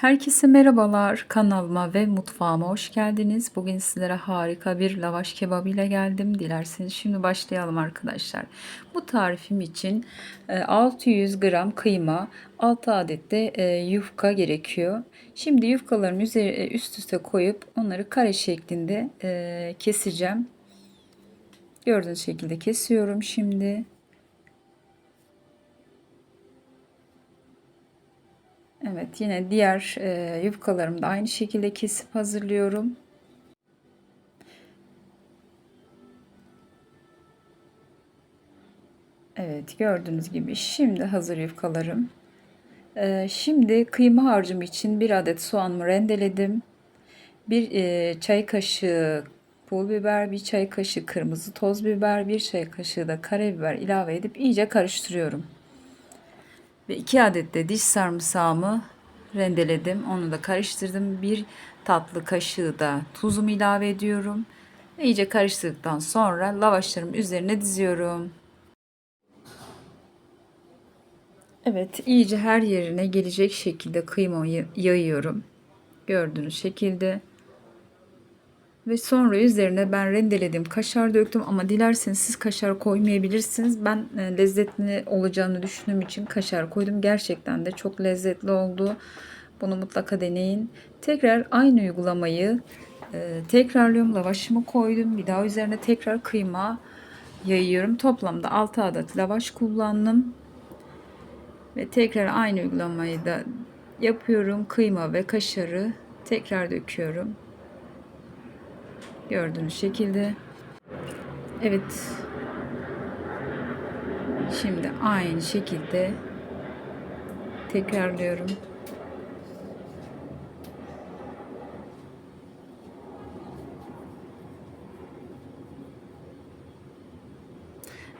Herkese merhabalar. Kanalıma ve mutfağıma hoş geldiniz. Bugün sizlere harika bir lavaş kebabı ile geldim. Dilerseniz şimdi başlayalım arkadaşlar. Bu tarifim için e, 600 gram kıyma, 6 adet de e, yufka gerekiyor. Şimdi yufkaların üzeri, üst üste koyup onları kare şeklinde e, keseceğim. Gördüğünüz şekilde kesiyorum şimdi. Evet yine diğer e, yufkalarımı da aynı şekilde kesip hazırlıyorum. Evet gördüğünüz gibi şimdi hazır yufkalarım. E, şimdi kıyma harcım için bir adet soğanımı rendeledim. Bir e, çay kaşığı pul biber, bir çay kaşığı kırmızı toz biber, bir çay kaşığı da karabiber ilave edip iyice karıştırıyorum. Ve 2 adet de diş sarımsağımı rendeledim. Onu da karıştırdım. Bir tatlı kaşığı da tuzumu ilave ediyorum. İyice karıştırdıktan sonra lavaşlarımı üzerine diziyorum. Evet, iyice her yerine gelecek şekilde kıymayı yayıyorum. Gördüğünüz şekilde. Ve sonra üzerine ben rendelediğim kaşar döktüm ama dilerseniz siz kaşar koymayabilirsiniz. Ben e, lezzetli olacağını düşündüğüm için kaşar koydum. Gerçekten de çok lezzetli oldu. Bunu mutlaka deneyin. Tekrar aynı uygulamayı e, tekrarlıyorum. Lavaşımı koydum. Bir daha üzerine tekrar kıyma yayıyorum. Toplamda 6 adet lavaş kullandım. Ve tekrar aynı uygulamayı da yapıyorum. Kıyma ve kaşarı tekrar döküyorum. Gördüğünüz şekilde. Evet. Şimdi aynı şekilde tekrarlıyorum.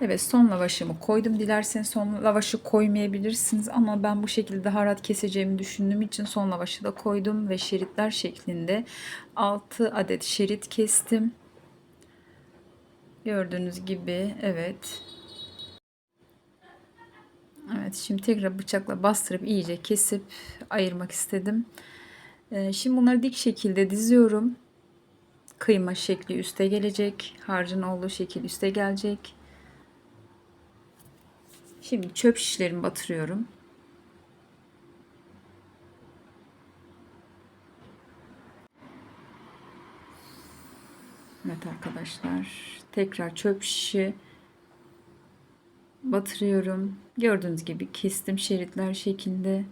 Evet son lavaşımı koydum. Dilerseniz son lavaşı koymayabilirsiniz ama ben bu şekilde daha rahat keseceğimi düşündüğüm için son lavaşı da koydum ve şeritler şeklinde 6 adet şerit kestim. Gördüğünüz gibi evet. Evet şimdi tekrar bıçakla bastırıp iyice kesip ayırmak istedim. Ee, şimdi bunları dik şekilde diziyorum. Kıyma şekli üste gelecek. Harcın olduğu şekil üste gelecek. Şimdi çöp şişlerimi batırıyorum. Evet arkadaşlar. Tekrar çöp şişi batırıyorum. Gördüğünüz gibi kestim şeritler şeklinde.